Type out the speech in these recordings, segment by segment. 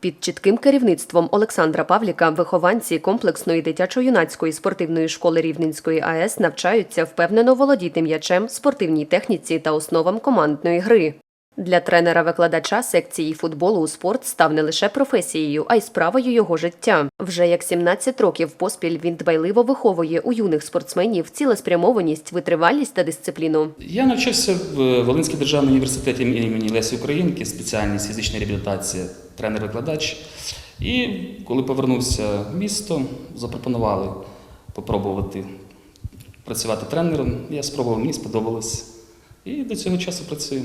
Під чітким керівництвом Олександра Павліка вихованці комплексної дитячо-юнацької спортивної школи Рівненської АЕС навчаються впевнено володіти м'ячем, спортивній техніці та основам командної гри. Для тренера-викладача секції футболу спорт став не лише професією, а й справою його життя. Вже як 17 років поспіль він дбайливо виховує у юних спортсменів цілеспрямованість, витривалість та дисципліну. Я навчався в Волинській державній університеті імені Лесі Українки, спеціальність фізична реабілітація, тренер-викладач. І коли повернувся в місто, запропонували попробувати працювати тренером. Я спробував, мені сподобалось. І до цього часу працюю.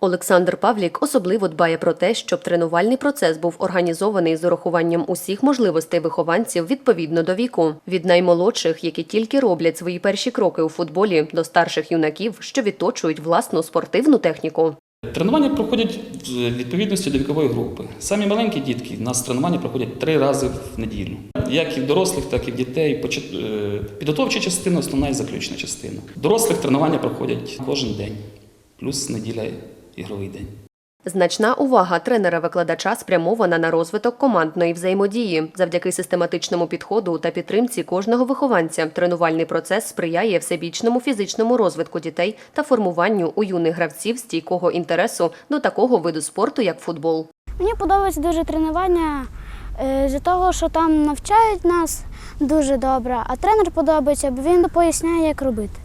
Олександр Павлік особливо дбає про те, щоб тренувальний процес був організований з урахуванням усіх можливостей вихованців відповідно до віку, від наймолодших, які тільки роблять свої перші кроки у футболі, до старших юнаків, що відточують власну спортивну техніку. Тренування проходять в відповідності до вікової групи. Самі маленькі дітки у нас тренування проходять три рази в неділю. Як і в дорослих, так і в дітей. Е, Підготовча частина, основна і заключна частина. Дорослих тренування проходять кожен день, плюс неділя ігровий день. Значна увага тренера-викладача спрямована на розвиток командної взаємодії. Завдяки систематичному підходу та підтримці кожного вихованця тренувальний процес сприяє всебічному фізичному розвитку дітей та формуванню у юних гравців стійкого інтересу до такого виду спорту, як футбол. Мені подобається дуже тренування е, з того, що там навчають нас дуже добре, а тренер подобається, бо він поясняє, як робити.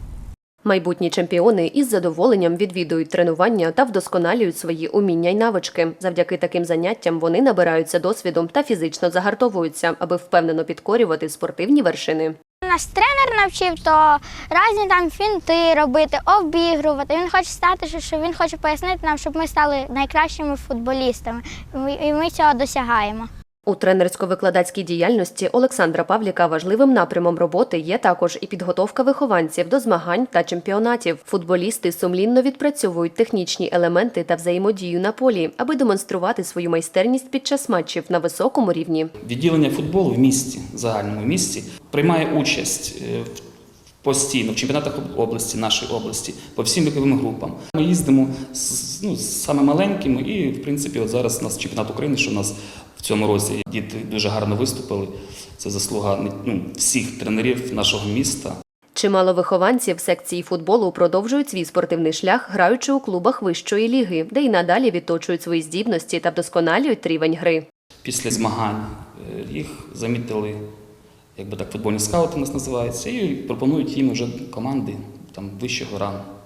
Майбутні чемпіони із задоволенням відвідують тренування та вдосконалюють свої уміння й навички. Завдяки таким заняттям вони набираються досвіду та фізично загартовуються, аби впевнено підкорювати спортивні вершини. Нас тренер навчив, то різні там фінти робити, обігрувати. Він хоче стати, що він хоче пояснити нам, щоб ми стали найкращими футболістами. І ми цього досягаємо. У тренерсько-викладацькій діяльності Олександра Павліка важливим напрямом роботи є також і підготовка вихованців до змагань та чемпіонатів. Футболісти сумлінно відпрацьовують технічні елементи та взаємодію на полі, аби демонструвати свою майстерність під час матчів на високому рівні. Відділення футболу в місті, загальному місті, приймає участь е, постійно в чемпіонатах області, нашої області, по всім віковим групам. Ми їздимо з, ну, з саме маленькими, і в принципі, от зараз у нас чемпіонат України, що у нас цьому році діти дуже гарно виступили. Це заслуга ну, всіх тренерів нашого міста. Чимало вихованців секції футболу продовжують свій спортивний шлях, граючи у клубах вищої ліги, де й надалі відточують свої здібності та вдосконалюють рівень гри. Після змагань е, їх замітили, як би так, футбольні скаути у нас називаються, і пропонують їм вже команди там, вищого рангу.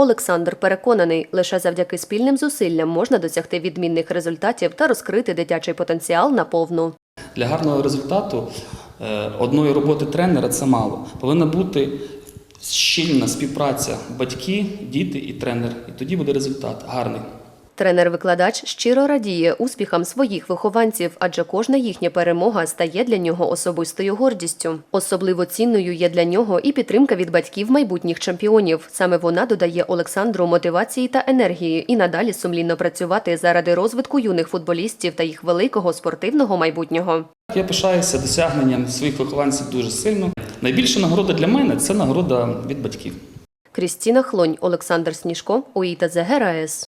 Олександр переконаний, лише завдяки спільним зусиллям можна досягти відмінних результатів та розкрити дитячий потенціал наповну. Для гарного результату е, одної роботи тренера це мало. Повинна бути щільна співпраця батьки, діти і тренер. І тоді буде результат гарний. Тренер-викладач щиро радіє успіхам своїх вихованців, адже кожна їхня перемога стає для нього особистою гордістю. Особливо цінною є для нього і підтримка від батьків майбутніх чемпіонів. Саме вона додає Олександру мотивації та енергії і надалі сумлінно працювати заради розвитку юних футболістів та їх великого спортивного майбутнього. Я пишаюся досягненням своїх вихованців дуже сильно. Найбільша нагорода для мене це нагорода від батьків. Крістіна Хлонь, Олександр Сніжко, УІТА ЗГРАЕС.